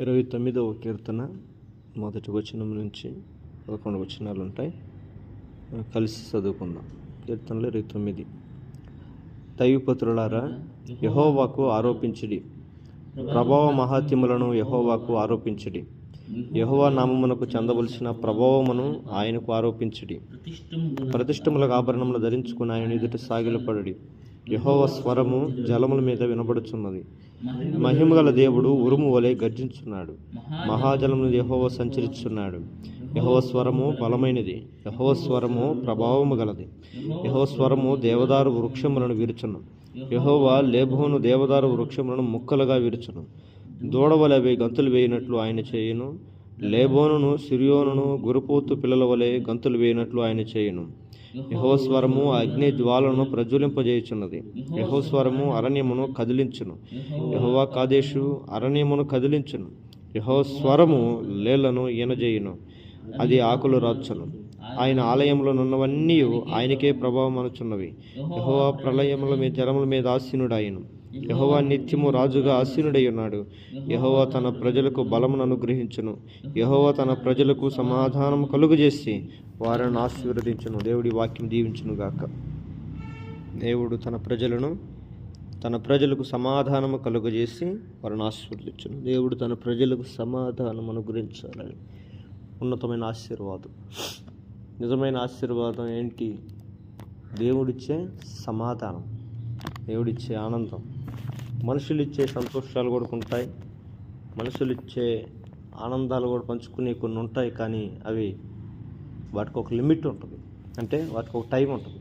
ఇరవై తొమ్మిదవ కీర్తన మొదటి వచనం నుంచి పదకొండు వచనాలు ఉంటాయి. కలిసి చదువుకుందాం. కీర్తనలు ఇరవై తొమ్మిది. దైవపుత్రులారా యహోవాకు ఆరోపించిడి. ప్రభావ మహాత్యములను యహోవాకు ఆరోపించుడి. యహోవా నామమునకు చెందవలసిన ప్రభావమును ఆయనకు ఆరోపించుడి. ప్రతిష్టములకు ఆభరణములు ధరించుకుని ఆయన ఎదుట సాగిలపడుడి. యహోవ స్వరము జలముల మీద వినబడుచున్నది. మహిమగల దేవుడు ఉరుము వలె గర్జించున్నాడు మహాజలమును యహోవ సంచరిస్తున్నాడు యహోవ స్వరము బలమైనది. యహోవ స్వరము ప్రభావము గలది. యహోవ స్వరము దేవదారు వృక్షములను విరుచును. యహోవా లేబోను దేవదారు వృక్షములను ముక్కలుగా విరుచును. దూడవలె అవి గంతులు వేయినట్లు ఆయన చేయును. లేబోనును సిరియోనును గురుపోతు పిల్లల వలె గంతులు వేయినట్లు ఆయన చేయును. యహోస్వరము అగ్ని జ్వాలను ప్రజ్వలింపజేయుచున్నది. యహోస్వరము అరణ్యమును కదిలించును. యహోవా కాదేశు అరణ్యమును కదిలించును. యహోస్వరము లేళ్ళను ఈనజేయును. అది ఆకులు రాచును. ఆయన ఆలయంలో నున్నవన్నీ ఆయనకే ప్రభావం అనుచున్నవి యహోవా ప్రళయముల మీద జలముల మీద ఆసీనుడాయను. యహోవా నిత్యము రాజుగా ఆసీనుడై ఉన్నాడు. యహోవా తన ప్రజలకు బలమును అనుగ్రహించును. యహోవా తన ప్రజలకు సమాధానం కలుగజేసి వారిని ఆశీర్వదించును. దేవుడి వాక్యం దీవించును గాక. దేవుడు తన ప్రజలను తన ప్రజలకు సమాధానము కలుగజేసి వారిని ఆశీర్వదించును. దేవుడు తన ప్రజలకు సమాధానం అనుగ్రహించాలని ఉన్నతమైన ఆశీర్వాదం. నిజమైన ఆశీర్వాదం ఏంటి? దేవుడిచ్చే సమాధానం. దేవుడిచ్చే ఆనందం. మనుషులు ఇచ్చే సంతోషాలు కూడా ఉంటాయి మనుషులు ఇచ్చే ఆనందాలు కూడా పంచుకునే కొన్ని ఉంటాయి కానీ అవి వాటికి ఒక లిమిట్ ఉంటుంది. అంటే వాటికి ఒక టైం ఉంటుంది.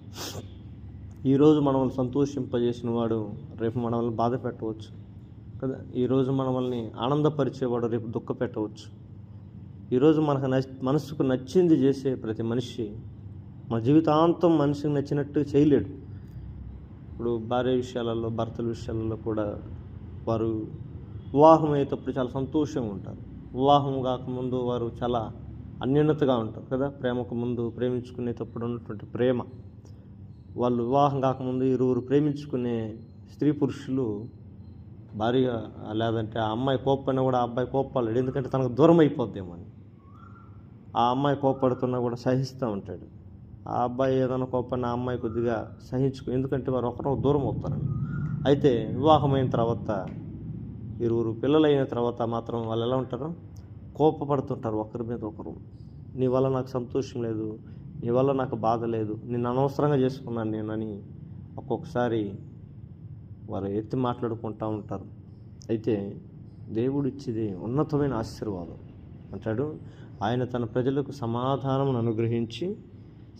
ఈరోజు మనల్ని సంతోషింపజేసిన వాడు రేపు మనల్ని బాధ పెట్టవచ్చు కదా? ఈరోజు మనల్ని ఆనందపరిచేవాడు రేపు దుఃఖ పెట్టవచ్చు. ఈరోజు మనకు నచ్ మనసుకు నచ్చింది చేసే ప్రతి మనిషి మన జీవితాంతం మనిషికి నచ్చినట్టు చేయలేడు. ఇప్పుడు భార్య విషయాలలో భర్తల విషయాలలో కూడా వారు వివాహం అయ్యేటప్పుడు చాలా సంతోషంగా ఉంటారు. వివాహం కాకముందు వారు చాలా అన్యోన్యతగా ఉంటారు కదా? ప్రేమకు ముందు ప్రేమించుకునేటప్పుడు ఉన్నటువంటి ప్రేమ. వాళ్ళు వివాహం కాకముందు ఇరువురు ప్రేమించుకునే స్త్రీ పురుషులు భార్య లేదంటే ఆ అమ్మాయి కోప్పైనా కూడా ఆ అబ్బాయి కోప్పలేడు ఎందుకంటే తనకు దూరం అయిపోద్దేమో అని. ఆ అమ్మాయి కోప్పడుతున్నా కూడా సహిస్తూ ఉంటాడు. ఆ అబ్బాయి ఏదైనా గొప్ప నా అమ్మాయి కొద్దిగా సహించుకో ఎందుకంటే వారు ఒకరు దూరం అవుతారని. అయితే వివాహమైన తర్వాత ఇరువురు పిల్లలైన తర్వాత మాత్రం వాళ్ళు ఎలా ఉంటారు? కోపపడుతుంటారు ఒకరి మీద ఒకరు. నీ వల్ల నాకు సంతోషం లేదు నీ వల్ల నాకు బాధ లేదు నిన్ను అనవసరంగా చేసుకున్నాను నేనని ఒక్కొక్కసారి వారు ఎత్తి మాట్లాడుకుంటూ ఉంటారు. అయితే దేవుడిచ్చేది ఉన్నతమైన ఆశీర్వాదం. అంటాడు ఆయన తన ప్రజలకు సమాధానం అనుగ్రహించి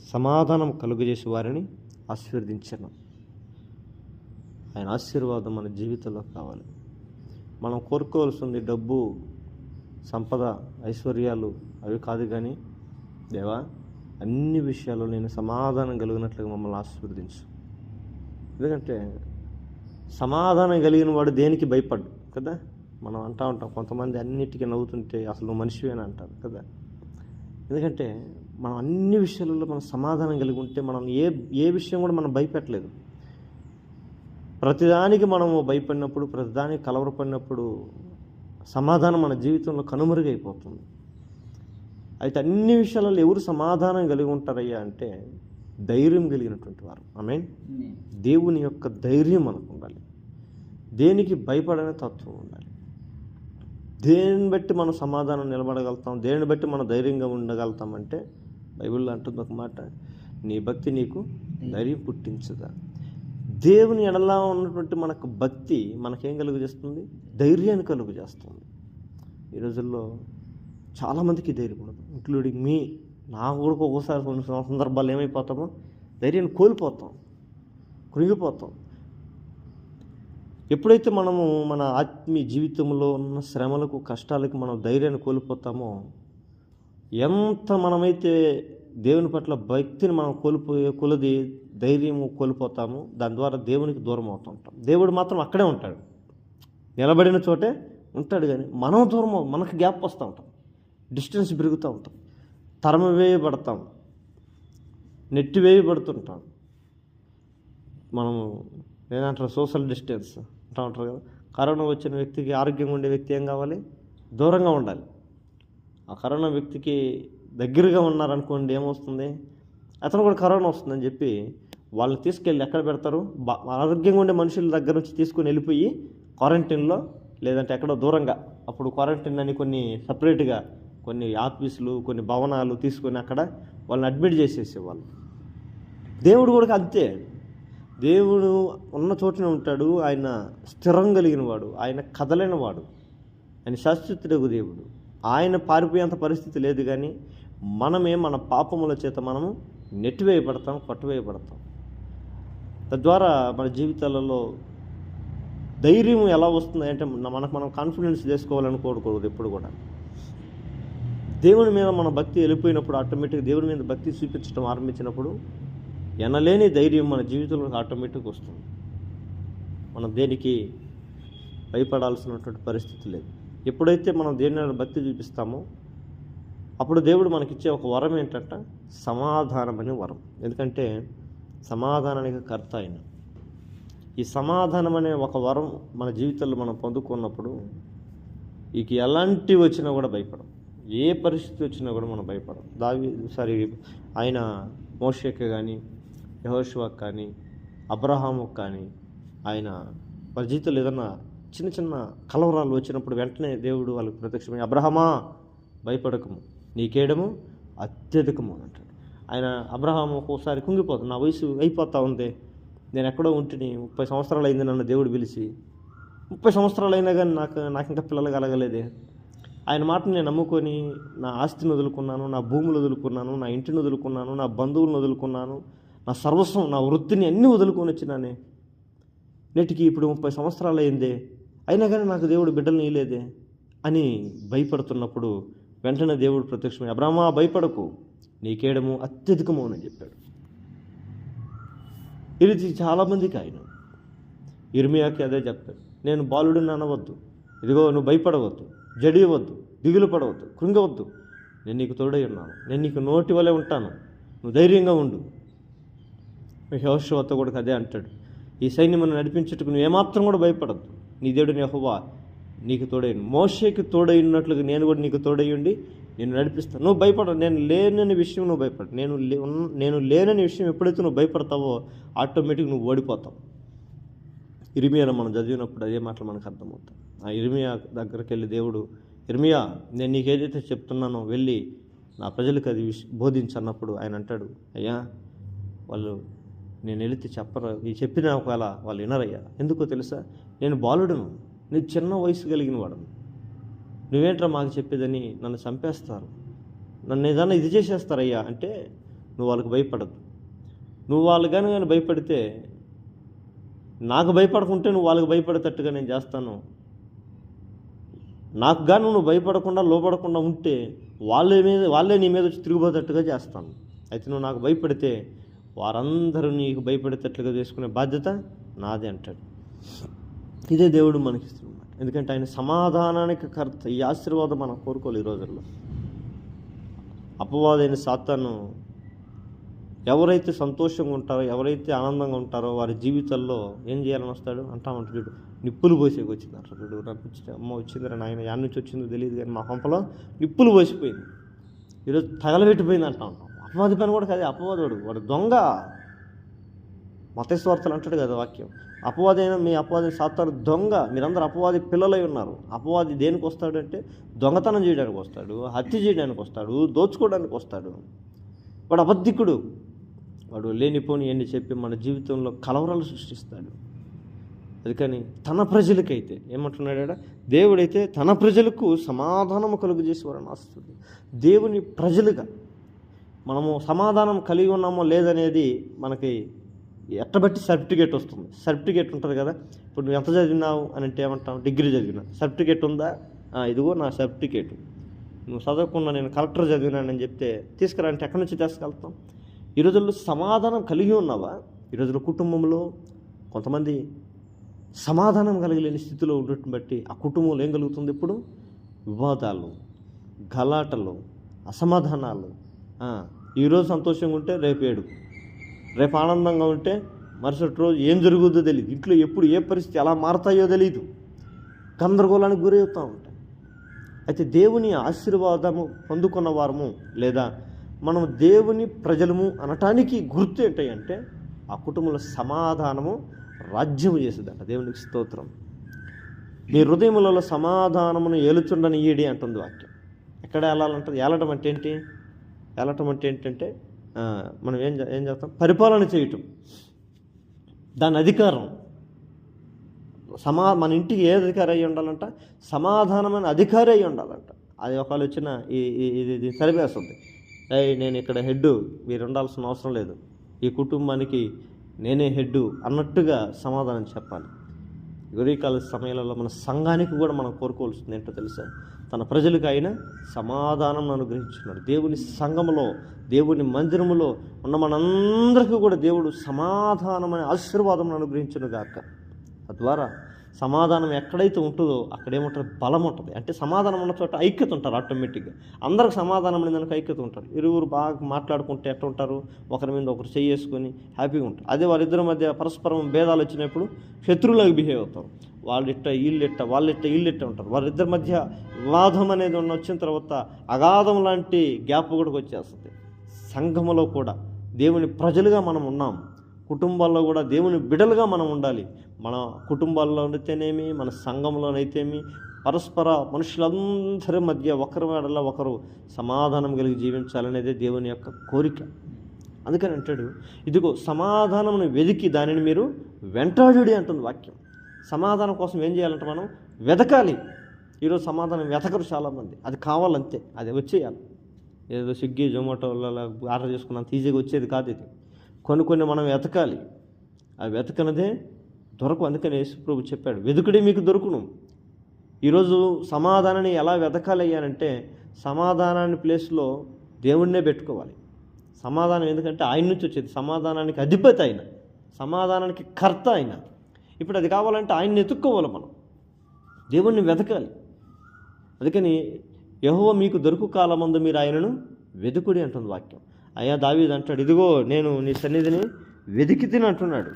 సమాధానం కలుగజేసి వారిని ఆశీర్వదించను. ఆయన ఆశీర్వాదం మన జీవితంలో కావాలి. మనం కోరుకోవాల్సింది డబ్బు సంపద ఐశ్వర్యాలు అవి కాదు కానీ దేవా అన్ని విషయాల్లో నేను సమాధానం కలిగినట్లుగా మమ్మల్ని ఆశీర్వదించు. ఎందుకంటే సమాధానం కలిగిన వాడు దేనికి భయపడ్డు కదా? మనం అంటా ఉంటాం కొంతమంది అన్నిటికీ నవ్వుతుంటే అసలు మనిషివేనా అంటారు కదా? ఎందుకంటే మనం అన్ని విషయాలలో మనం సమాధానం కలిగి ఉంటే మనం ఏ ఏ విషయం కూడా మనం భయపెట్టలేదు. ప్రతిదానికి మనము భయపడినప్పుడు ప్రతిదానికి కలవరపడినప్పుడు సమాధానం మన జీవితంలో కనుమరుగైపోతుంది. అయితే అన్ని విషయాలలో ఎవరు సమాధానం కలిగి ఉంటారయ్యా అంటే ధైర్యం కలిగినటువంటి వారు. ఐ దేవుని యొక్క ధైర్యం మనకు ఉండాలి. దేనికి భయపడనే తత్వం ఉండాలి. దేనిని బట్టి మనం సమాధానం నిలబడగలుగుతాం? దేనిని బట్టి మనం ధైర్యంగా ఉండగలుగుతాం అంటే బైబిల్లో అంటుంది ఒక మాట నీ భక్తి నీకు ధైర్యం పుట్టించదా. దేవుని ఎడలా ఉన్నటువంటి మనకు భక్తి మనకేం కలుగు చేస్తుంది ధైర్యాన్ని కలుగు చేస్తుంది ఈ రోజుల్లో చాలామందికి ధైర్యం ఉండదు ఇంక్లూడింగ్ మీ. నాకు కూడా ఒక్కోసారి కొన్ని సందర్భాలు ఏమైపోతామో ధైర్యాన్ని కోల్పోతాం కృంగిపోతాం. ఎప్పుడైతే మనము మన ఆత్మీయ జీవితంలో ఉన్న శ్రమలకు కష్టాలకు మనం ధైర్యాన్ని కోల్పోతామో ఎంత మనమైతే దేవుని పట్ల భక్తిని మనం కోల్పోయే కొలది ధైర్యము కోల్పోతాము దాని ద్వారా దేవునికి దూరం అవుతుంటాం దేవుడు మాత్రం అక్కడే ఉంటాడు. నిలబడిన చోటే ఉంటాడు కానీ మనం దూరం మనకు గ్యాప్ వస్తూ ఉంటాం. డిస్టెన్స్ పెరుగుతూ ఉంటాం. తరమ వేయబడతాం. నెట్టి వేయబడుతుంటాం. మనము ఏదంటారు సోషల్ డిస్టెన్స్. అంటూ ఉంటారు కదా. కరోనా వచ్చిన వ్యక్తికి ఆరోగ్యంగా ఉండే వ్యక్తి ఏం కావాలి? దూరంగా ఉండాలి. ఆ కరోనా వ్యక్తికి దగ్గరగా ఉన్నారనుకోండి ఏమొస్తుంది? అతను కూడా కరోనా వస్తుందని చెప్పి వాళ్ళని తీసుకెళ్ళి ఎక్కడ పెడతారు? బా- ఆరోగ్యంగా ఉండే మనుషుల దగ్గర నుంచి తీసుకొని వెళ్ళిపోయి క్వారంటైన్లో లేదంటే ఎక్కడో దూరంగా అప్పుడు క్వారంటైన్ అని కొన్ని సపరేట్గా కొన్ని ఆఫీసులు కొన్ని భవనాలు తీసుకొని అక్కడ వాళ్ళని అడ్మిట్ చేసేసేవాళ్ళు. దేవుడు కూడా అంతే. దేవుడు ఉన్న చోటనే ఉంటాడు. ఆయన స్థిరం కలిగిన వాడు. ఆయన కదలేని వాడు. ఆయన శాశ్వతుడగు దేవుడు. ఆయన పారిపోయేంత పరిస్థితి లేదు కానీ మనమే మన పాపముల చేత మనము నెట్టివేయబడతాం కొట్టువేయబడతాం. తద్వారా మన జీవితాలలో ధైర్యం ఎలా వస్తుంది అంటే మనకు మనం కాన్ఫిడెన్స్ చేసుకోవాలని కోరుకోకూడదు ఎప్పుడు కూడా. దేవుని మీద మన భక్తి వెళ్ళిపోయినప్పుడు ఆటోమేటిక్ దేవుని మీద భక్తి చూపించడం ఆరంభించినప్పుడు ఎనలేని ధైర్యం మన జీవితంలో ఆటోమేటిక్ వస్తుంది. మనం దేనికి భయపడాల్సినటువంటి పరిస్థితి లేదు. ఎప్పుడైతే మనం దేని భక్తి చూపిస్తామో అప్పుడు దేవుడు మనకిచ్చే ఒక వరం ఏంటంట సమాధానం అనే వరం. ఎందుకంటే సమాధానానికి కర్త ఆయన. ఈ సమాధానం అనే ఒక వరం మన జీవితంలో మనం పొందుకున్నప్పుడు ఇక ఎలాంటి వచ్చినా కూడా భయపడం. ఏ పరిస్థితి వచ్చినా కూడా మనం భయపడం. దావి సారీ ఆయన మోషకి కానీ యహోషువాకి కానీ అబ్రహాముకు కానీ ఆయన వాళ్ళ జీవితంలో ఏదన్నా చిన్న చిన్న కలవరాలు వచ్చినప్పుడు వెంటనే దేవుడు వాళ్ళకి ప్రత్యక్షమై అబ్రహమా భయపడకము నీకేయడము అత్యధికము అని అంటాడు. ఆయన అబ్రహాం ఒక్కోసారి కుంగిపోతుంది నా వయసు అయిపోతా ఉంది. నేను ఎక్కడో ఉంటుని ముప్పై సంవత్సరాలు అయింది నన్ను దేవుడు పిలిచి ముప్పై సంవత్సరాలు అయినా కానీ నాకు నాకు ఇంకా పిల్లలు కలగలేదే. ఆయన మాటను నేను నమ్ముకొని నా ఆస్తిని వదులుకున్నాను నా భూములు వదులుకున్నాను నా ఇంటిని వదులుకున్నాను నా బంధువులను వదులుకున్నాను నా సర్వస్వం నా వృత్తిని అన్నీ వదులుకొని వచ్చినానే. నేటికి ఇప్పుడు ముప్పై సంవత్సరాలు అయిందే. అయినా కానీ నాకు దేవుడు బిడ్డలు నీయలేదే అని భయపడుతున్నప్పుడు వెంటనే దేవుడు ప్రత్యక్షమై అబ్రామా భయపడకు. నీకేయడము అత్యధికము అని చెప్పాడు. ఇది చాలామందికి ఆయన ఇర్మియాకి అదే చెప్పాడు నేను బాలుడిని అనవద్దు. ఇదిగో నువ్వు భయపడవద్దు. జడియవద్దు. దిగులు పడవద్దు. కృంగవద్దు. నేను నీకు తోడై ఉన్నాను. నేను నీకు నోటి వలె ఉంటాను. నువ్వు ధైర్యంగా ఉండు. యహోషవతో కూడా అదే అంటాడు. ఈ సైన్యమును నడిపించుటకు నువ్వు ఏమాత్రం కూడా భయపడద్దు. నీ దేవుడు యెహోవా నీకు తోడైను మోషేకి తోడైనట్లుగా నేను కూడా నీకు తోడయ్యుండి నేను నడిపిస్తాను. నువ్వు భయపడ నేను లేనని విషయం నువ్వు భయపడ నేను లే నేను లేనని విషయం ఎప్పుడైతే నువ్వు భయపడతావో ఆటోమేటిక్ నువ్వు ఓడిపోతావు. ఇరిమియాను మనం చదివినప్పుడు అదే మాటలు మనకు అర్థమవుతాయి. ఆ ఇరిమియా దగ్గరికి వెళ్ళి దేవుడు ఇర్మియా నేను నీకు ఏదైతే చెప్తున్నానో వెళ్ళి నా ప్రజలకు అది విష్ బోధించన్నప్పుడు ఆయన అంటాడు అయ్యా వాళ్ళు నేను వెళితే చెప్పరు ఈ చెప్పిన ఒకవేళ వాళ్ళు వినరయ్యా. ఎందుకో తెలుసా? నేను బాలుడును. నేను చిన్న వయసు కలిగిన వాడను. నువ్వేంట్రా మాకు చెప్పేదని నన్ను చంపేస్తారు. నన్ను ఏదన్నా ఇది చేసేస్తారయ్యా అంటే నువ్వు వాళ్ళకి భయపడద్దు నువ్వు వాళ్ళు కానీ కానీ భయపడితే నాకు భయపడకుంటే నువ్వు వాళ్ళకి భయపడేటట్టుగా నేను చేస్తాను. నాకు గాను నువ్వు భయపడకుండా లోపడకుండా ఉంటే వాళ్ళే మీద వాళ్ళే నీ మీద వచ్చి తిరిగిపోయేటట్టుగా చేస్తాను. అయితే నువ్వు నాకు భయపడితే వారందరూ నీకు భయపడేటట్లుగా చేసుకునే బాధ్యత నాదే అంటాడు. ఇదే దేవుడు మనకి ఇస్తున్నాడు ఎందుకంటే ఆయన సమాధానానికి కర్త ఈ ఆశీర్వాదం మనం కోరుకోవాలి ఈ రోజుల్లో. అపవాదైన సాతాను ఎవరైతే సంతోషంగా ఉంటారో ఎవరైతే ఆనందంగా ఉంటారో వారి జీవితాల్లో ఏం చేయాలని వస్తాడు? అంటా ఉంటాడు చూడు నిప్పులు పోసేకి వచ్చింది అంటారు చూడు నాకు అమ్మ వచ్చిందిరా నాయన యాడ్ నుంచి వచ్చిందో తెలియదు కానీ మా పంపలో నిప్పులు పోసిపోయింది. ఈరోజు తగలబెట్టిపోయింది అంటా. ఉంటాం అపవాది పని కూడా కాదు అపవాదుడు. వాడు దొంగ. మతస్వార్థలు అంటాడు కదా వాక్యం. అపవాది మీ అపవాది సాత్తారు దొంగ. మీరందరూ అపవాది పిల్లలై ఉన్నారు. అపవాది దేనికి వస్తాడంటే దొంగతనం చేయడానికి వస్తాడు హత్య చేయడానికి వస్తాడు దోచుకోవడానికి వస్తాడు. వాడు అబద్ధికుడు. వాడు లేనిపోని అని చెప్పి మన జీవితంలో కలవరాలు సృష్టిస్తాడు. అందుకని తన ప్రజలకైతే ఏమంటున్నాడా దేవుడైతే తన ప్రజలకు సమాధానము కలుగు చేసేవారని ఆస్తుంది దేవుని ప్రజలుగా మనము సమాధానం కలిగి ఉన్నామో లేదనేది మనకి ఎట్టబట్టి సర్టిఫికేట్ వస్తుంది. సర్టిఫికేట్ ఉంటుంది కదా. ఇప్పుడు నువ్వు ఎంత చదివినావు అని అంటే ఏమంటావు? డిగ్రీ చదివినా. సర్టిఫికేట్ ఉందా? ఇదిగో నా సర్టిఫికేట్ నువ్వు చదవకుండా నేను కలెక్టర్ చదివినానని చెప్తే తీసుకురా అంటే ఎక్కడి నుంచి తీసుకెళ్తాం? ఈ రోజుల్లో సమాధానం కలిగి ఉన్నావా? ఈ రోజుల్లో కుటుంబంలో కొంతమంది సమాధానం కలగలేని స్థితిలో ఉండటం బట్టి ఆ కుటుంబంలో ఏం కలుగుతుంది ఇప్పుడు? వివాదాలు గలాటలు అసమాధానాలు. ఈరోజు సంతోషంగా ఉంటే రేపు ఏడు రేపు ఆనందంగా ఉంటే మరుసటి రోజు ఏం జరుగుద్దో తెలియదు ఇంట్లో ఎప్పుడు ఏ పరిస్థితి ఎలా మారతాయో తెలియదు గందరగోళానికి గురవుతూ ఉంటాయి అయితే దేవుని ఆశీర్వాదము పొందుకున్న వారము లేదా మనం దేవుని ప్రజలము అనటానికి గుర్తు ఏంటంటే ఆ కుటుంబంలో సమాధానము రాజ్యము చేసేదంట. దేవునికి స్తోత్రం. మీ హృదయములలో సమాధానమును ఏలుచుండని ఈడి అంటుంది వాక్యం. ఎక్కడ వెళ్ళాలంటుంది ఏలడం అంటే ఏంటి? ఏలటం అంటే ఏంటంటే మనం ఏం చే- ఏం చేస్తాం? పరిపాలన చేయటం. దాని అధికారం. సమా మన ఇంటికి ఏ అధికారి అయి ఉండాలంట? సమాధానమైన అధికారి అయి ఉండాలంట. అది ఒకవేళ వచ్చిన ఈ ఇది ఇది సరిపేస్తుంది ఏయ్ నేను ఇక్కడ హెడ్ మీరు ఉండాల్సిన అవసరం లేదు. ఈ కుటుంబానికి నేనే హెడ్ అన్నట్టుగా సమాధానం చెప్పాలి. గురీకాల సమయాలలో మన సంఘానికి కూడా మనం కోరుకోవాల్సింది ఏంటో తెలుసా? తన ప్రజలకు ఆయన సమాధానం అనుగ్రహించున్నాడు దేవుని సంఘములో దేవుని మందిరములో ఉన్న మనందరికీ కూడా దేవుడు సమాధానమైన ఆశీర్వాదం అనుగ్రహించును గాక తద్వారా సమాధానం ఎక్కడైతే ఉంటుందో అక్కడేముంటుంది బలం ఉంటుంది. అంటే సమాధానం ఉన్న చోట ఐక్యత ఉంటారు ఆటోమేటిక్గా. అందరికి సమాధానం అనేది ఐక్యత ఉంటారు. ఇరువురు బాగా మాట్లాడుకుంటే ఎట్లా ఉంటారు? ఒకరి మీద ఒకరు చేసుకొని హ్యాపీగా ఉంటారు. అదే వాళ్ళిద్దరి మధ్య పరస్పరం భేదాలు వచ్చినప్పుడు శత్రువులకు బిహేవ్ అవుతారు వాళ్ళు ఇట్ట వీళ్ళు ఇట్ట వాళ్ళు ఇట్ట వీళ్ళు ఇట్ట ఉంటారు. వాళ్ళిద్దరి మధ్య వివాదం అనేది ఉన్న వచ్చిన తర్వాత అగాధం లాంటి గ్యాప్ కూడా వచ్చేస్తుంది. సంఘములో కూడా దేవుని ప్రజలుగా మనం ఉన్నాం. కుటుంబాల్లో కూడా దేవుని బిడలుగా మనం ఉండాలి. మన కుటుంబాల్లో అయితేనేమి మన సంఘంలోనైతేమి పరస్పర మనుషులందరి మధ్య ఒకరి వేడలో ఒకరు సమాధానం కలిగి జీవించాలనేదే దేవుని యొక్క కోరిక. అందుకని అంటాడు ఇదిగో సమాధానమును వెదికి దానిని మీరు వెంటాడుడి అంటుంది వాక్యం. సమాధానం కోసం ఏం చేయాలంటే మనం వెతకాలి ఈరోజు సమాధానం వెతకరు చాలామంది. అది కావాలంతే అది వచ్చేయాలి. ఏదో స్విగ్గీ జొమాటోలలో ఆర్డర్ చేసుకున్నంత ఈజీగా వచ్చేది కాదు ఇది. కొన్ని కొన్ని మనం వెతకాలి. ఆ వెతకనదే దొరకు. అందుకని యేసుప్రభు చెప్పాడు వెతుకుడే మీకు దొరుకును. ఈరోజు సమాధానాన్ని ఎలా వెతకాలి అయ్యానంటే సమాధానాన్ని ప్లేస్లో దేవుణ్ణే పెట్టుకోవాలి. సమాధానం ఎందుకంటే ఆయన నుంచి వచ్చేది. సమాధానానికి అధిపతి ఆయన. సమాధానానికి కర్త ఆయన. ఇప్పుడు అది కావాలంటే ఆయన్ని ఎత్తుక్కోవాలి మనం. దేవుణ్ణి వెతకాలి. అందుకని యెహోవా మీకు దొరుకు కాలమందు మీరు ఆయనను వెతుకుడి అంటుంది వాక్యం. అయ్యా దావీదు అంటాడు ఇదిగో నేను నీ సన్నిధిని వెతికి తిని అంటున్నాడు.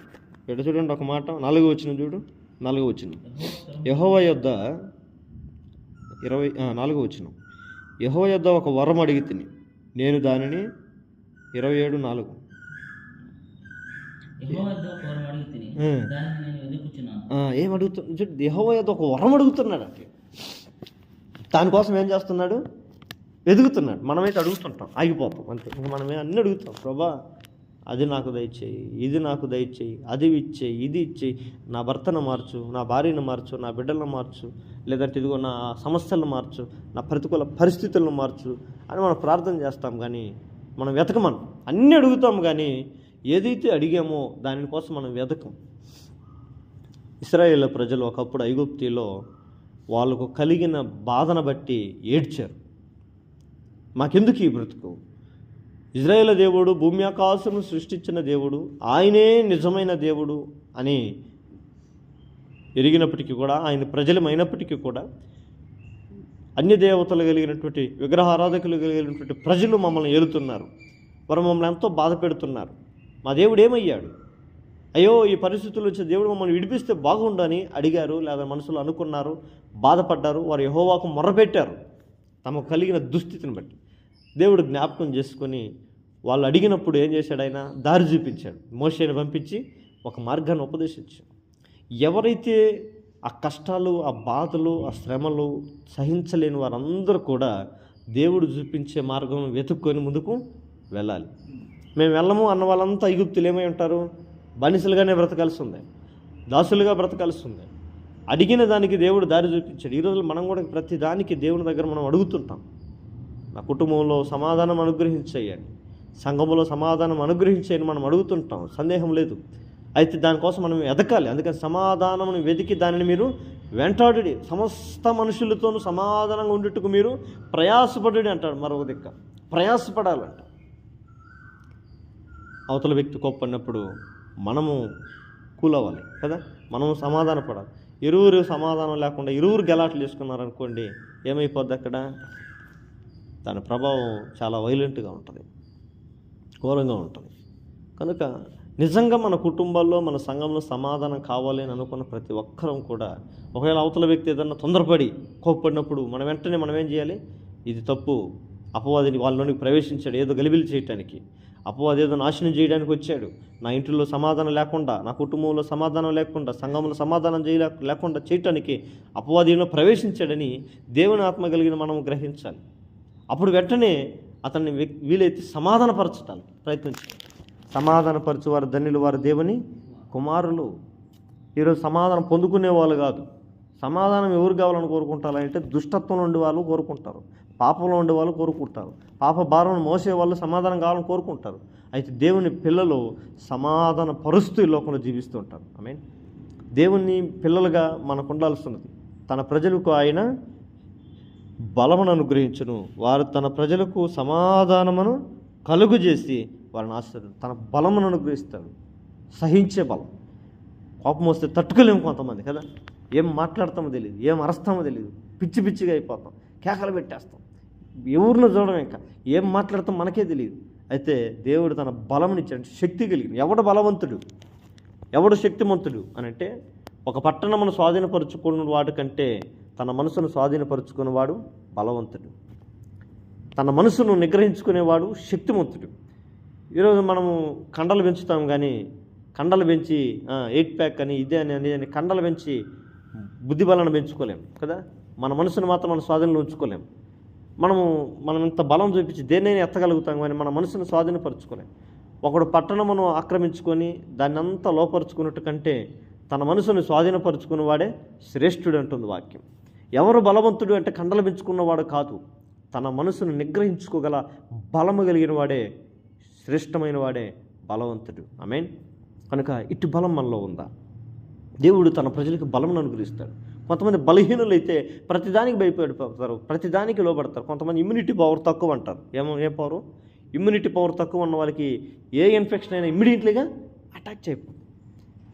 ఎటు చూడండి ఒక మాట? నాలుగు వచ్చిన చూడు. నాలుగు వచ్చిన యహోవ యొద్ద ఇరవై నాలుగు వచ్చిన యహోవ యొద్ద ఒక వరం అడిగి తిని నేను దానిని ఇరవై ఏడు నాలుగు. ఏం అడుగుతున్నాడు చూడు యహోవ యొద్ద ఒక వరం అడుగుతున్నాడు అంటే దానికోసం ఏం చేస్తున్నాడు? ఎదుగుతున్నాడు. మనమైతే అడుగుతుంటాం. ఆగిపోతాం అంతే. ఇంక మనమే అన్నీ అడుగుతాం. ప్రభా అది నాకు దయచేయి ఇది నాకు దయచేయి అది ఇచ్చేయి ఇది ఇచ్చేయి. నా భర్తను మార్చు నా భార్యను మార్చు నా బిడ్డలను మార్చు లేదంటే ఇదిగో నా సమస్యలను మార్చు నా ప్రతికూల పరిస్థితులను మార్చు అని మనం ప్రార్థన చేస్తాం కానీ మనం వెతకమనం. అన్నీ అడుగుతాం కానీ ఏదైతే అడిగామో దానికోసం మనం వెతకం. ఇస్రాయేల్ ప్రజలు ఒకప్పుడు ఐగుప్తిలో వాళ్ళకు కలిగిన బాధను బట్టి ఏడ్చారు. మాకెందుకు ఈ బ్రతుకు? ఇజ్రాయేల్ దేవుడు భూమి ఆకాశం సృష్టించిన దేవుడు ఆయనే నిజమైన దేవుడు అని ఎరిగినప్పటికీ కూడా ఆయన ప్రజలమైనప్పటికీ కూడా అన్య దేవతలు కలిగినటువంటి విగ్రహారాధకులు కలిగినటువంటి ప్రజలు మమ్మల్ని ఏలుతున్నారు. వారు మమ్మల్ని ఎంతో బాధ పెడుతున్నారు. మా దేవుడు ఏమయ్యాడు? అయ్యో ఈ పరిస్థితులు వచ్చే దేవుడు మమ్మల్ని విడిపిస్తే బాగుండని అడిగారు లేదా మనసులో అనుకున్నారు బాధపడ్డారు వారు యహోవాకు మొర్రపెట్టారు. తమకు కలిగిన దుస్థితిని బట్టి. దేవుడు జ్ఞాపకం చేసుకొని వాళ్ళు అడిగినప్పుడు ఏం చేశాడు ఆయన దారి చూపించాడు. మోషేని పంపించి ఒక మార్గాన్ని ఉపదేశించాడు. ఎవరైతే ఆ కష్టాలు ఆ బాధలు ఆ శ్రమలు సహించలేని వారందరూ కూడా దేవుడు చూపించే మార్గం వెతుక్కొని ముందుకు వెళ్ళాలి. మేము వెళ్ళము అన్న వాళ్ళంతా ఐగుప్తులు ఏమై ఉంటారు? బానిసలుగానే బ్రతకాల్సి ఉంది. దాసులుగా బ్రతకాల్సి ఉంది. అడిగిన దానికి దేవుడు దారి చూపించాడు. ఈరోజు మనం కూడా ప్రతి దానికి దేవుని దగ్గర మనం అడుగుతుంటాం. నా కుటుంబంలో సమాధానం అనుగ్రహించేయండి సంఘములో సమాధానం అనుగ్రహించేయని మనం అడుగుతుంటాం. సందేహం లేదు. అయితే దానికోసం మనం ఎదకాలి అందుకని సమాధానం వెతికి దానిని మీరు వెంటాడుడి. సమస్త మనుషులతోనూ సమాధానంగా ఉండేట్టుకు మీరు ప్రయాసపడుడి అంటాడు మరొక దిక్క. ప్రయాసపడాలంట. అవతల వ్యక్తి కోప్పడినప్పుడు మనము కూలవ్వాలి కదా? మనము సమాధాన పడాలి ఇరువురు సమాధానం లేకుండా ఇరువురు గెలాట్లు చేసుకున్నారనుకోండి ఏమైపోద్ది అక్కడ? దాని ప్రభావం చాలా వైలెంట్గా ఉంటుంది. ఘోరంగా ఉంటుంది. కనుక నిజంగా మన కుటుంబాల్లో మన సంఘంలో సమాధానం కావాలి అని అనుకున్న ప్రతి ఒక్కరం కూడా ఒకవేళ అవతల వ్యక్తి ఏదన్నా తొందరపడి కోప్పడినప్పుడు మనం వెంటనే మనం ఏం చేయాలి? ఇది తప్పు. అపవాదిని వాళ్ళలోనికి ప్రవేశించాడు. ఏదో గలిబిలి చేయటానికి అపవాది ఏదో నాశనం చేయడానికి వచ్చాడు. నా ఇంటిలో సమాధానం లేకుండా నా కుటుంబంలో సమాధానం లేకుండా సంఘంలో సమాధానం చేయలే లేకుండా చేయటానికి అపవాదిలో ప్రవేశించాడని దేవుని ఆత్మ కలిగిన మనం గ్రహించాలి. అప్పుడు వెంటనే అతన్ని వీలైతే సమాధానపరచటానికి ప్రయత్నించాలి సమాధానపరచు వారు ధన్యులు వారు దేవుని కుమారులు. ఈరోజు సమాధానం పొందుకునే వాళ్ళు కాదు. సమాధానం ఎవరు కావాలని కోరుకుంటారు అంటే దుష్టత్వం ఉండే వాళ్ళు కోరుకుంటారు. పాపంలో ఉండే వాళ్ళు కోరుకుంటారు. పాప భారం మోసే వాళ్ళు సమాధానం కావాలని కోరుకుంటారు. అయితే దేవుని పిల్లలు సమాధాన పరుస్తూ ఈ లోకంలో జీవిస్తూ ఉంటారు ఐ మీన్ దేవుని పిల్లలుగా మనకు ఉండాల్సినది తన ప్రజలకు ఆయన బలమును అనుగ్రహించును. వారు తన ప్రజలకు సమాధానమును కలుగు చేసి వారిని ఆశ్రయం తన బలమును అనుగ్రహిస్తాడు సహించే బలం. కోపం వస్తే తట్టుకోలేము కొంతమంది కదా? ఏం మాట్లాడతామో తెలియదు ఏం అరస్తామో తెలియదు పిచ్చి పిచ్చిగా అయిపోతాం. కేకలు పెట్టేస్తాం. ఎవరిని చూడడం ఇంకా. ఏం మాట్లాడతాం మనకే తెలియదు అయితే దేవుడు తన బలమునిచ్చాడు శక్తి కలిగింది ఎవడు బలవంతుడు? ఎవడు శక్తిమంతుడు అని అంటే ఒక పట్టణమును స్వాధీనపరుచుకున్న వాటికంటే తన మనసును స్వాధీనపరుచుకునేవాడు బలవంతుడు. తన మనసును నిగ్రహించుకునేవాడు శక్తివంతుడు. ఈరోజు మనము కండలు పెంచుతాం కానీ కండలు పెంచి ఎయిట్ ప్యాక్ అని ఇదే అని అనేది అని కండలు పెంచి బుద్ధి బలాన్ని పెంచుకోలేము కదా? మన మనసును మాత్రం మన స్వాధీనంలో ఉంచుకోలేము మనము మనం ఇంత బలం చూపించి దేన్నైనా ఎత్తగలుగుతాం కానీ మన మనసును స్వాధీనపరచుకోలేం. ఒకడు పట్టణమును ఆక్రమించుకొని దాన్ని అంతా లోపరుచుకున్నట్టు కంటే తన మనసును స్వాధీనపరుచుకున్నవాడే శ్రేష్ఠుడు అంటుంది వాక్యం. ఎవరు బలవంతుడు అంటే కండలు పెంచుకున్నవాడు కాదు. తన మనసును నిగ్రహించుకోగల బలము కలిగిన వాడే శ్రేష్టమైన వాడే బలవంతుడు. మీన్ కనుక ఇటు బలం మనలో ఉందా? దేవుడు తన ప్రజలకు బలమును అనుగ్రహిస్తాడు. కొంతమంది బలహీనులు అయితే ప్రతిదానికి భయపడిపోతారు ప్రతిదానికి లోపడతారు కొంతమంది ఇమ్యూనిటీ పవర్ తక్కువ అంటారు. ఏమో ఏ పవరు ఇమ్యూనిటీ పవర్ తక్కువ ఉన్న వాళ్ళకి ఏ ఇన్ఫెక్షన్ అయినా ఇమ్మీడియట్లీగా అటాక్ చేయకపోతుంది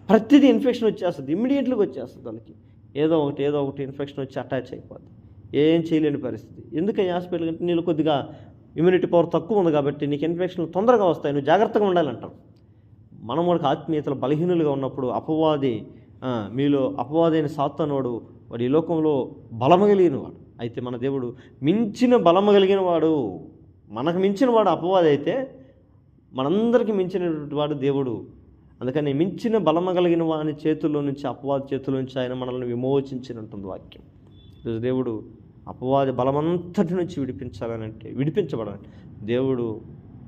ప్రతిదీ ఇన్ఫెక్షన్ వచ్చేస్తుంది ఇమ్మీడియట్లీగా వచ్చేస్తుంది వాళ్ళకి. ఏదో ఒకటి ఏదో ఒకటి ఇన్ఫెక్షన్ వచ్చి అటాచ్ అయిపోద్ది. ఏం చేయలేని పరిస్థితి. ఎందుకని హాస్పిటల్ అంటే నీళ్ళు కొద్దిగా ఇమ్యూనిటీ పవర్ తక్కువ ఉంది కాబట్టి నీకు ఇన్ఫెక్షన్లు తొందరగా వస్తాయి నువ్వు జాగ్రత్తగా ఉండాలంటారు మనం వాడికి ఆత్మీయతలు బలహీనులుగా ఉన్నప్పుడు అపవాది మీలో అపవాదైన సాత్తనోడు వాడు ఈ లోకంలో బలమగలిగిన వాడు అయితే మన దేవుడు మించిన బలమగలిగిన వాడు మనకు మించిన వాడు అపవాది అయితే మనందరికీ మించినటువంటి వాడు దేవుడు అందుకని మించిన బలమ కలిగిన వాని చేతుల్లో నుంచి అపవాది చేతుల నుంచి ఆయన మనల్ని విమోచించినట్టుంది వాక్యం. ఈరోజు దేవుడు అపవాది బలమంతటి నుంచి విడిపించాలని అంటే విడిపించబడాలంటే దేవుడు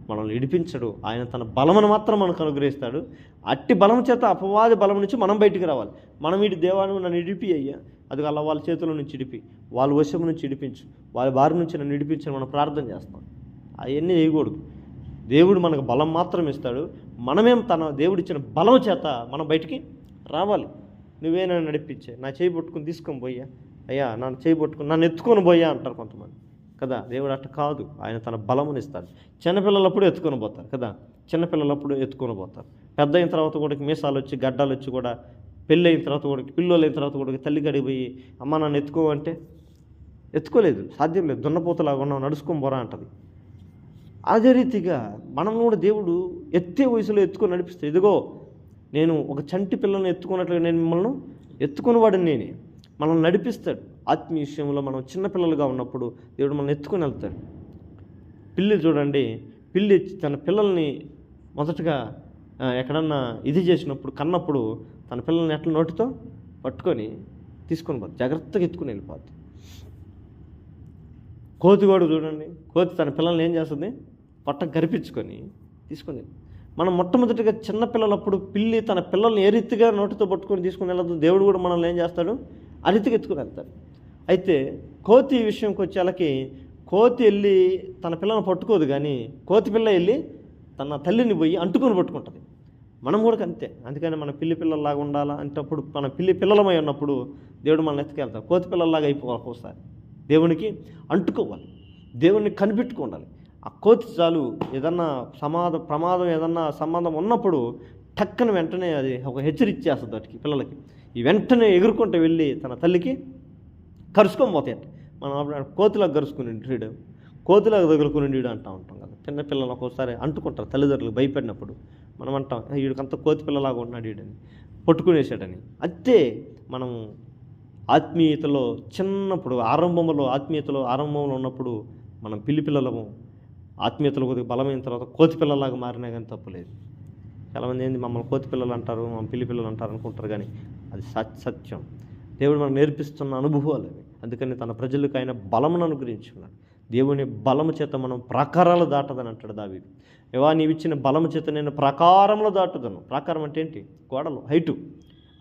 మనల్ని విడిపించడు. ఆయన తన బలమును మాత్రం మనకు అనుగ్రహిస్తాడు. అట్టి బలం చేత అపవాది బలం నుంచి మనం బయటికి రావాలి. మనం ఇటు దేవాన్ని నన్ను ఇడిపి అయ్యా. అది అలా వాళ్ళ చేతుల నుంచి ఇడిపి వాళ్ళ వశం నుంచి ఇడిపించు వాళ్ళ బారి నుంచి నన్ను ఇడిపించని మనం ప్రార్థన చేస్తాం. అవన్నీ చేయకూడదు. దేవుడు మనకు బలం మాత్రం ఇస్తాడు. మనమేం తన దేవుడిచ్చిన బలం చేత మనం బయటికి రావాలి. నువ్వేనా నడిపించే నా చేయి పట్టుకుని తీసుకొని పోయా అయ్యా నన్ను చేయి పట్టుకుని నన్ను ఎత్తుకొని పోయా అంటారు కొంతమంది. కదా దేవుడు అట్ట కాదు. ఆయన తన బలమునిస్తాడు చిన్నపిల్లలప్పుడు ఎత్తుకొని పోతారు. కదా చిన్నపిల్లలప్పుడు ఎత్తుకొని పోతారు. పెద్ద అయిన తర్వాత కూడా మీసాలు వచ్చి గడ్డాలు వచ్చి కూడా పెళ్ళి అయిన తర్వాత కూడా పిల్లలు అయిన తర్వాత కూడా తల్లి గడికి పోయి అమ్మ నన్ను ఎత్తుకో అంటే ఎత్తుకోలేదు. సాధ్యం లేదు. దున్నపోతలాగా ఉన్నావు నడుచుకొని పోరా అంటది. అదే రీతిగా మనం కూడా దేవుడు ఎత్తే వయసులో ఎత్తుకొని నడిపిస్తే ఇదిగో నేను ఒక చంటి పిల్లల్ని ఎత్తుకున్నట్లుగా నేను మిమ్మల్ని ఎత్తుకునేవాడిని నేనే. మనల్ని నడిపిస్తాడు. ఆత్మీయ విషయంలో మనం చిన్నపిల్లలుగా ఉన్నప్పుడు దేవుడు మనల్ని ఎత్తుకొని వెళ్తాడు. పిల్లి చూడండి పిల్లి తన పిల్లల్ని మొదటగా ఎక్కడన్నా ఇది చేసినప్పుడు కన్నప్పుడు తన పిల్లల్ని ఎట్లా నోటితో పట్టుకొని తీసుకొని పోతుంది జాగ్రత్తగా ఎత్తుకుని వెళ్ళిపోద్ది కోతి కూడా చూడండి కోతి తన పిల్లల్ని ఏం చేస్తుంది? పట్ట గరిపించుకొని తీసుకొని మనం మొట్టమొదటిగా చిన్నపిల్లలప్పుడు పిల్లి తన పిల్లల్ని ఏ రీతిగా నోటితో పట్టుకొని తీసుకుని వెళ్ళదు దేవుడు కూడా మనల్ని ఏం చేస్తాడు? ఆ ఎత్తుకుని వెళ్తాడు. అయితే కోతి విషయంకి వచ్చేళ్ళకి కోతి వెళ్ళి తన పిల్లని పట్టుకోదు కానీ కోతి పిల్ల వెళ్ళి తన తల్లిని పోయి అంటుకొని పట్టుకుంటుంది. మనం కూడా అంతే. అందుకని మన పిల్లి పిల్లల్లాగా ఉండాలా అంటప్పుడు మన పిల్లి పిల్లలమై ఉన్నప్పుడు దేవుడు మనల్ని ఎత్తుకెళ్తాం కోతి పిల్లల్లాగా అయిపోవాలి ఒకసారి. దేవునికి అంటుకోవాలి. దేవుణ్ణి కనిపెట్టుకోవాలి ఆ కోతి చాలు ఏదన్నా సమాధ ప్రమాదం ఏదన్నా సంబంధం ఉన్నప్పుడు టక్కన వెంటనే అది ఒక హెచ్చరిచ్చేస్తుంది వాటికి పిల్లలకి. ఈ వెంటనే ఎగురుకుంటూ వెళ్ళి తన తల్లికి కరుచుకొని పోతాయి మనం అప్పుడు కోతిలాగా కరుచుకుని వీడు కోతిలాగా తగులుకుని వీడు అంటూ ఉంటాం కదా. చిన్న పిల్లలు ఒక్కోసారి అంటుకుంటారు తల్లిదండ్రులు భయపడినప్పుడు మనం అంటాం వీడికంత కోతి పిల్లలాగా ఉన్నాడు వీడని. పట్టుకునేసాడని అంతే మనం ఆత్మీయతలో చిన్నప్పుడు ఆరంభంలో ఆత్మీయతలో ఆరంభంలో ఉన్నప్పుడు మనం పిల్లి పిల్లలము ఆత్మీయతలు కొద్దిగా బలమైన తర్వాత కోతి పిల్లలాగా మారినా కానీ తప్పులేదు చాలామంది ఏంది మమ్మల్ని కోతి పిల్లలు అంటారు మమ్మల్ని పిల్లి పిల్లలు అంటారు అనుకుంటారు కానీ అది సత్ సత్యం. దేవుడు మనకు నేర్పిస్తున్న అనుభవాలు అవి. అందుకని తన ప్రజలకు ఆయన బలమును అనుగ్రహించుకున్నాడు. దేవుని బలము చేత మనం ప్రాకారాలు దాటదని అంటాడు దావి ఏవా నీవిచ్చిన బలము చేత నేను ప్రాకారంలో దాటుదను. ప్రాకారం అంటే ఏంటి? గోడలు హైటు.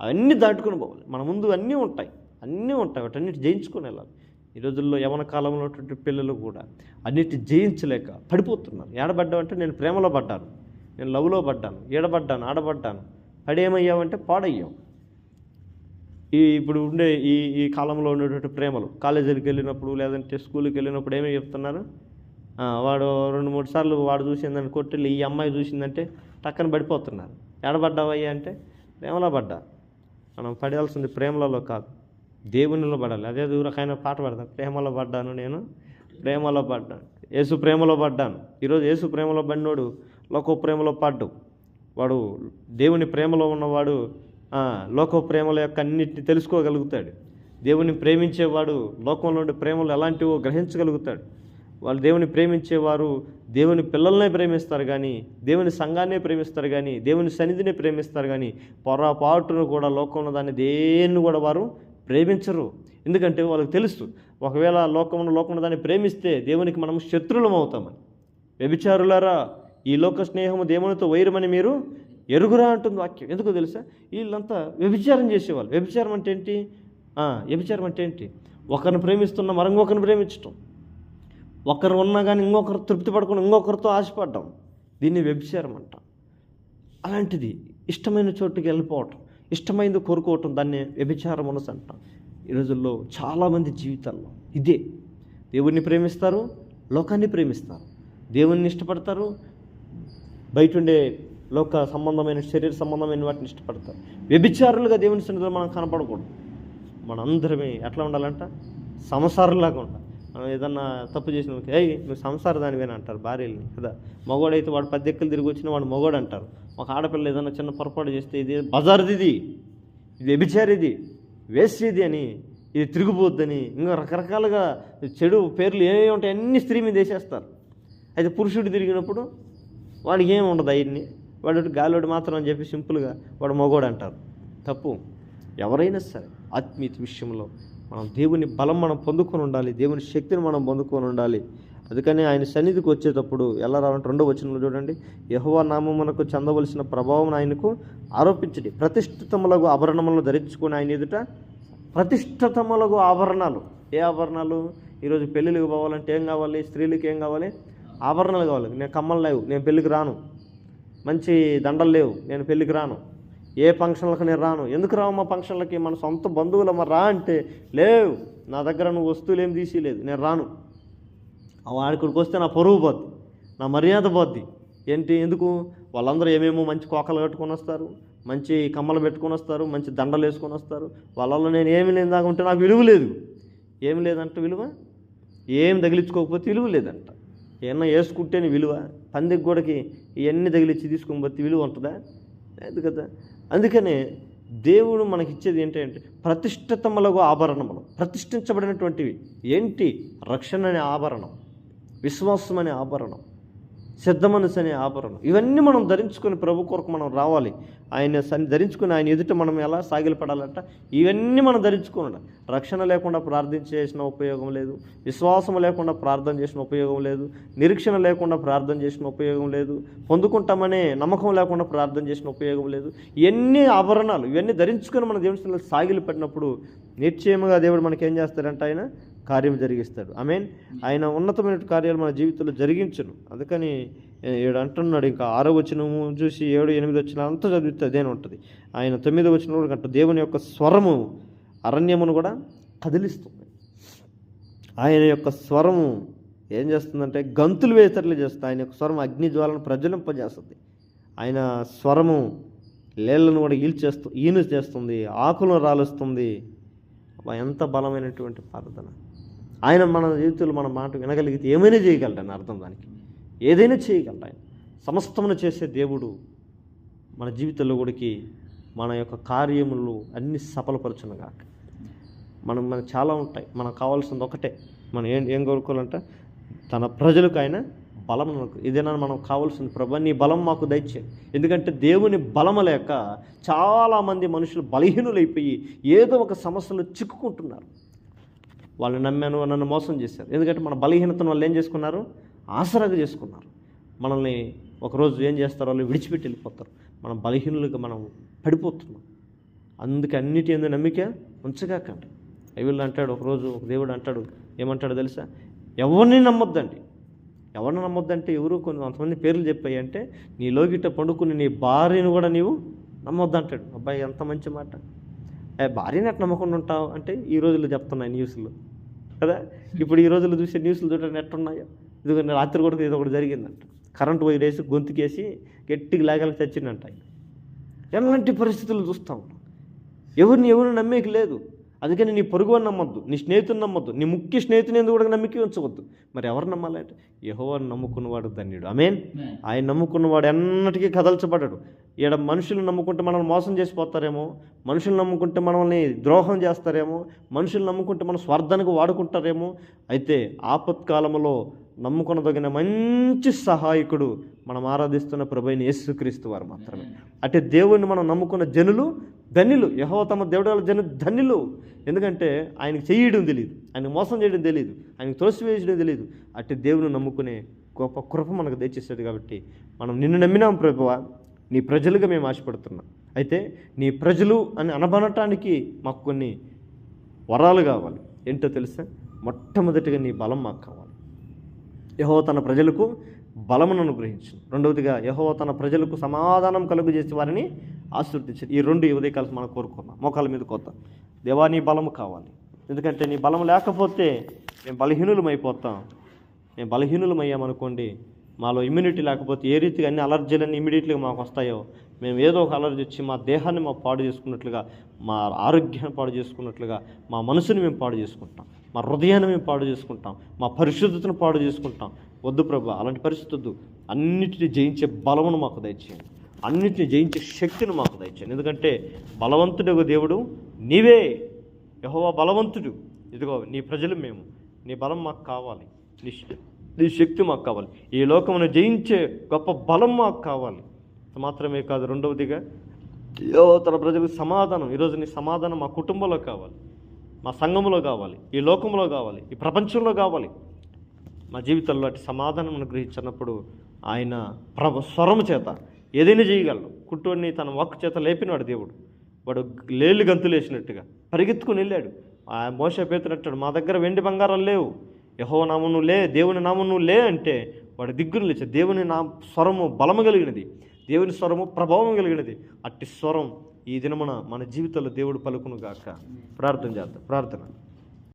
అవన్నీ దాటుకుని పోవాలి. మన ముందు అన్నీ ఉంటాయి. అన్నీ ఉంటాయి. వాటన్నిటి జయించుకుని వెళ్ళాలి. ఈ రోజుల్లో యవన కాలంలో ఉన్నటువంటి పిల్లలు కూడా అన్నిటి జయించలేక పడిపోతున్నారు. ఏడబడ్డామంటే నేను ప్రేమలో పడ్డాను నేను లవ్లో పడ్డాను ఏడబడ్డాను ఆడబడ్డాను. పడేమయ్యామంటే పాడయ్యాం ఈ ఇప్పుడు ఉండే ఈ ఈ కాలంలో ఉండేటువంటి ప్రేమలు కాలేజీకి వెళ్ళినప్పుడు లేదంటే స్కూల్కి వెళ్ళినప్పుడు ఏమేమి చెప్తున్నారు? వాడు రెండు మూడు సార్లు వాడు చూసిందని కొట్టి ఈ అమ్మాయి చూసిందంటే టక్కన పడిపోతున్నారు. ఏడబడ్డావయ్యా అంటే ప్రేమలో పడ్డా. మనం పడాల్సింది ప్రేమలలో కాదు. దేవునిలో పడాలి. అదే దూరకైనా పాట పడతాను ప్రేమలో పడ్డాను నేను ప్రేమలో పడ్డాను. యేసు ప్రేమలో పడ్డాను. ఈరోజు యేసు ప్రేమలో పడినోడు లోకో ప్రేమలో పడ్డు. వాడు దేవుని ప్రేమలో ఉన్నవాడు లోకో లోక ప్రేమల యొక్క అన్నిటిని తెలుసుకోగలుగుతాడు. దేవుని ప్రేమించేవాడు లోకంలో ఉండే ప్రేమలు ఎలాంటివో గ్రహించగలుగుతాడు. వాళ్ళు దేవుని ప్రేమించేవారు దేవుని పిల్లల్నే ప్రేమిస్తారు కానీ దేవుని సంఘాన్నే ప్రేమిస్తారు కానీ దేవుని సన్నిధిని ప్రేమిస్తారు కానీ పొరపాటును కూడా లోకంలో దాన్ని దేన్ని కూడా వారు ప్రేమించరు. ఎందుకంటే వాళ్ళకి తెలుసు ఒకవేళ లోకంలో లోకంలో దాన్ని ప్రేమిస్తే దేవునికి మనం శత్రులం అవుతామని. వ్యభిచారులారా ఈ లోక స్నేహము దేవునితో వైరమని మీరు ఎరుగురా అంటుంది వాక్యం. ఎందుకో తెలుసా? వీళ్ళంతా వ్యభిచారం చేసేవాళ్ళు. వ్యభిచారం అంటే ఏంటి? వ్యభిచారం అంటే ఏంటి? ఒకరిని ప్రేమిస్తున్న మరొకరిని ప్రేమించటం. ఒకరు ఉన్నా కానీ ఇంకొకరు తృప్తి పడకుండా ఇంకొకరితో ఆశపడ్డాం. దీన్ని వ్యభిచారం అంట. అలాంటిది ఇష్టమైన చోటుకి వెళ్ళిపోవటం. ఇష్టమైంది కోరుకోవటం దాన్ని వ్యభిచార మనసు అంటాం. ఈ రోజుల్లో చాలామంది జీవితాల్లో ఇదే. దేవుణ్ణి ప్రేమిస్తారు లోకాన్ని ప్రేమిస్తారు. దేవుణ్ణి ఇష్టపడతారు బయట ఉండే లోక సంబంధమైన శరీర సంబంధమైన వాటిని ఇష్టపడతారు. వ్యభిచారులుగా దేవుని సన్నిధిలో మనం కనపడకూడదు. మనందరమే ఎట్లా ఉండాలంట? సంసారులాగా ఉండాలి. ఏదన్నా తప్పు చేసిన ఏ నువ్వు సంసార దానివేనా? అంటారు భార్యల్ని. కదా? మగవాడైతే వాడు పద్దెక్కలు తిరిగి వచ్చిన వాడు మగవాడు అంటారు. ఒక ఆడపిల్ల ఏదన్నా చిన్న పొరపాటు చేస్తే ఇది బజార్ది ఇది ఇది వ్యభిచారిది వేసేది అని ఇది తిరిగిపోద్దని ఇంకా రకరకాలుగా చెడు పేర్లు ఏమేమి ఉంటాయి అన్ని స్త్రీ మీద వేసేస్తారు. అయితే పురుషుడు తిరిగినప్పుడు వాడికి ఏమి ఉండదు అవన్నీ వాడు గాలివాడు మాత్రం అని చెప్పి సింపుల్గా వాడు మగోడు అంటారు. తప్పు. ఎవరైనా సరే ఆత్మీయత విషయంలో మనం దేవుని బలం మనం పొందుకొని ఉండాలి దేవుని శక్తిని మనం పొందుకొని ఉండాలి. అందుకని ఆయన సన్నిధికి వచ్చేటప్పుడు ఎలా రావాలంటే రెండో వచనంలో చూడండి యహోవా నామమునకు చెందవలసిన ప్రభావం ఆయనకు ఆరోపించండి ప్రతిష్ఠితములకు ఆభరణములను ధరించుకొని ఆయన ఎదుట ప్రతిష్ఠితములకు ఆభరణాలు. ఏ ఆభరణాలు? ఈరోజు పెళ్ళిళ్ళకి పోవాలంటే ఏం కావాలి? స్త్రీలకి ఏం కావాలి? ఆభరణాలు కావాలి. నేను కమ్మలు లేవు నేను పెళ్ళికి రాను. మంచి దండలు లేవు నేను పెళ్ళికి రాను. ఏ ఫంక్షన్లకు నేను రాను? ఎందుకు రావమ్మా ఫంక్షన్లకి? మన సొంత బంధువులమ్మ రా అంటే లేవు. నా దగ్గర నువ్వు వస్తువులు ఏం తీసిలేదు నేను రాను. ఆ వాడికి వస్తే నా పొరుగు పోద్ది. నా మర్యాద పోద్ది. ఏంటి? ఎందుకు? వాళ్ళందరూ ఏమేమో మంచి కోకలు కట్టుకొని వస్తారు మంచి కమ్మలు పెట్టుకొని వస్తారు మంచి దండలు వేసుకొని వస్తారు. వాళ్ళలో నేను ఏమి లేని దాకా ఉంటే నాకు విలువ లేదు. ఏమి లేదంట విలువ? ఏం తగిలించుకోకపోతే విలువ లేదంట. ఏమన్నా వేసుకుంటేనే విలువ. పందికి గోడకి ఇవన్నీ తగిలించి తీసుకోకపోతే విలువ ఉంటుందా? లేదు కదా. అందుకనే దేవుడు మనకి ఇచ్చేది ఏంటంటే ప్రతిష్ఠితములకు ఆభరణములు ప్రతిష్ఠించబడినటువంటివి. ఏంటి? రక్షణ అనే ఆభరణం విశ్వాసం అనే ఆభరణం. సిద్ధ మనసు అనే ఆభరణం. ఇవన్నీ మనం ధరించుకొని ప్రభు కొరకు మనం రావాలి. ఆయన సన్ని ధరించుకొని ఆయన ఎదుట మనం ఎలా సాగిలపడాలంట? ఇవన్నీ మనం ధరించుకొని రక్షణ లేకుండా ప్రార్థన చేసిన ఉపయోగం లేదు. విశ్వాసం లేకుండా ప్రార్థన చేసిన ఉపయోగం లేదు. నిరీక్షణ లేకుండా ప్రార్థన చేసిన ఉపయోగం లేదు. పొందుకుంటామనే నమ్మకం లేకుండా ప్రార్థన చేసిన ఉపయోగం లేదు. ఇవన్నీ ఆభరణాలు. ఇవన్నీ ధరించుకొని మన దేవుని సన్నిధిలో సాగిలు నిశ్చయముగా దేవుడు మనకి ఏం ఆయన? కార్యం జరిగిస్తాడు. ఐ మీన్ ఆయన ఉన్నతమైన కార్యాలు మన జీవితంలో జరిగించను. అందుకని ఏడు అంటున్నాడు. ఇంకా ఆరో వచనము చూసి ఏడు ఎనిమిది వచ్చిన అంతా చదివితే అదేనే ఉంటుంది. ఆయన తొమ్మిది వచ్చిన కూడా అంట దేవుని యొక్క స్వరము అరణ్యమును కూడా కదిలిస్తుంది. ఆయన యొక్క స్వరము ఏం చేస్తుందంటే గంతులు వేసేటట్లు చేస్తుంది. ఆయన యొక్క స్వరం అగ్ని జ్వాలను ప్రజ్వలింపజేస్తుంది. ఆయన స్వరము లేళ్ళను కూడా ఈల్చేస్తూ ఈను చేస్తుంది ఆకులను రాలుస్తుంది. ఎంత బలమైనటువంటి ప్రార్థన. ఆయన మన జీవితంలో మన మాట వినగలిగితే ఏమైనా చేయగలడు అని అర్థం దానికి. ఏదైనా చేయగలడు ఆయన. సమస్తమును చేసే దేవుడు మన జీవితంలో కూడాకి మన యొక్క కార్యములు అన్ని సఫలపరచును గాక. మనం మనకు చాలా ఉంటాయి. మనకు కావాల్సింది ఒకటే. మనం ఏం ఏం కోరుకోవాలంటే తన ప్రజలకు ఆయన బలం ఇదేనా మనం కావాల్సింది ప్రభు నీ బలం మాకు దయచే ఎందుకంటే దేవుని బలం లేక చాలామంది మనుషులు బలహీనులైపోయి ఏదో ఒక సమస్యలో చిక్కుకుంటున్నారు. వాళ్ళు నమ్మాను నన్ను మోసం చేశారు. ఎందుకంటే మన బలహీనతను వాళ్ళు ఏం చేసుకున్నారు? ఆసరాగా చేసుకున్నారు. మనల్ని ఒకరోజు ఏం చేస్తారు వాళ్ళు విడిచిపెట్టి వెళ్ళిపోతారు. మనం బలహీనులుగా మనం పడిపోతున్నాం. అందుకే అన్నిటి ఎందు నమ్మిక ఉంచగాకండి బైబిల్ అంటాడు ఒకరోజు ఒక దేవుడు అంటాడు ఏమంటాడు తెలుసా? ఎవరిని నమ్మొద్దండి. ఎవరిని నమ్మొద్దంటే ఎవరు కొన్ని కొంతమంది పేర్లు చెప్పాయి అంటే నీ లోగిట పండుకుని నీ భార్యను కూడా నీవు నమ్మొద్దంటాడు. అబ్బాయి ఎంత మంచి మాట. భార్యని అట్లా నమ్మకుండా ఉంటావు? అంటే ఈ రోజుల్లో చెప్తున్నాయి న్యూస్లో. కదా? ఇప్పుడు ఈ రోజుల్లో చూసే న్యూస్లు చూడండి ఎట్టున్నాయో ఇదిగో నిన్న రాత్రి కూడా ఇది ఒకటి జరిగిందంట. కరెంటు వైరేసి గొంతుకేసి గట్టిగా లాగాలి చచ్చిందంట ఆయన. ఎలాంటి పరిస్థితులు చూస్తా ఎవరిని ఎవరిని నమ్మేకి లేదు. అందుకని నీ పొరుగు నమ్మొద్దు నీ స్నేహితుని నమ్మొద్దు నీ ముఖ్య స్నేహితుని ఎందుకు కూడా నమ్మిక ఉంచవద్దు. మరి ఎవరు నమ్మాలంటే యహోవాను నమ్ముకున్నవాడు ధన్యుడు. ఆమెన్? ఆమేన్. ఆయన నమ్ముకున్నవాడు ఎన్నటికీ కదల్చబడడు. ఈడ మనుషులు నమ్ముకుంటే మనల్ని మోసం చేసిపోతారేమో మనుషులు నమ్ముకుంటే మనల్ని ద్రోహం చేస్తారేమో మనుషులు నమ్ముకుంటే మన స్వార్థానికి వాడుకుంటారేమో అయితే ఆపత్కాలంలో నమ్ముకొనదగిన మంచి సహాయకుడు మనం ఆరాధిస్తున్న ప్రభైన యేసుక్రీస్తు వారు మాత్రమే. అంటే దేవుణ్ణి మనం నమ్ముకున్న జనులు ధన్యులు యహో తమ దేవుడు జను ధన్యులు. ఎందుకంటే ఆయనకి చేయడం తెలియదు ఆయన మోసం చేయడం తెలియదు ఆయనకు తోసివేయడం తెలియదు అట్టి దేవుని నమ్ముకునే గొప్ప కృప మనకు దయచేస్తాడు కాబట్టి మనం నిన్ను నమ్మినాం ప్రభువా. నీ ప్రజలుగా మేము ఆశపడుతున్నాం. అయితే నీ ప్రజలు అని అనబనటానికి మాకు కొన్ని వరాలు కావాలి. ఏంటో తెలుసా? మొట్టమొదటిగా నీ బలం మాకు కావాలి. యహో తన ప్రజలకు బలమును అనుగ్రహించు. రెండవదిగా యహో తన ప్రజలకు సమాధానం కలుగు చేసి వారిని ఆశీర్వదించారు ఈ రెండు ఈ కలిసి మనం కోరుకున్నాం మోకాల మీద కొత్త దేవా నీ బలము కావాలి. ఎందుకంటే నీ బలం లేకపోతే మేము బలహీనులమైపోతాం. మేము బలహీనులమయ్యామనుకోండి మాలో ఇమ్యూనిటీ లేకపోతే ఏ రీతిగా అన్ని అలర్జీలన్నీ ఇమీడియట్గా మాకు వస్తాయో మేము ఏదో ఒక అలర్జీ వచ్చి మా దేహాన్ని మా పాడు చేసుకున్నట్లుగా మా ఆరోగ్యాన్ని పాడు చేసుకున్నట్లుగా మా మనసుని మేము పాడు చేసుకుంటాం. మా హృదయాన్ని మేము పాడు చేసుకుంటాం. మా పరిశుద్ధతను పాడు చేసుకుంటాం. వద్దు ప్రభా అలాంటి పరిస్థితి వద్దు. అన్నిటిని జయించే బలమును మాకు దయచేయండి. అన్నిటిని జయించే శక్తిని మాకు దయచేయండి. ఎందుకంటే బలవంతుడు దేవుడు నీవే యహోవా బలవంతుడు. ఇదిగో నీ ప్రజలు మేము. నీ బలం మాకు కావాలి. నీ నీ శక్తి మాకు కావాలి. ఈ లోకమును జయించే గొప్ప బలం మాకు కావాలి. మాత్రమే కాదు రెండవదిగా తన ప్రజలకు సమాధానం. ఈరోజు నీ సమాధానం మా కుటుంబంలో కావాలి. మా సంఘంలో కావాలి. ఈ లోకంలో కావాలి. ఈ ప్రపంచంలో కావాలి. మా జీవితంలో అటు సమాధానం అనుగ్రహించినప్పుడు ఆయన ప్రభ స్వరము చేత ఏదైనా చేయగలడు కుట్టుని తన వాక్కు చేత లేపినాడు దేవుడు. వాడు లేళ్ళు గంతులు వేసినట్టుగా పరిగెత్తుకుని వెళ్ళాడు. ఆ మోస పేతునట్టాడు మా దగ్గర వెండి బంగారాలు లేవు. యహో నామం లే దేవుని నామం లే అంటే వాడు దిగ్గును లేచా దేవుని నా స్వరము బలము కలిగినది. దేవుని స్వరము ప్రభావం కలిగినది. అట్టి స్వరం ఈ దినమున మన జీవితంలో దేవుడు పలుకును గాక. ప్రార్థన చేద్దాం. ప్రార్థన.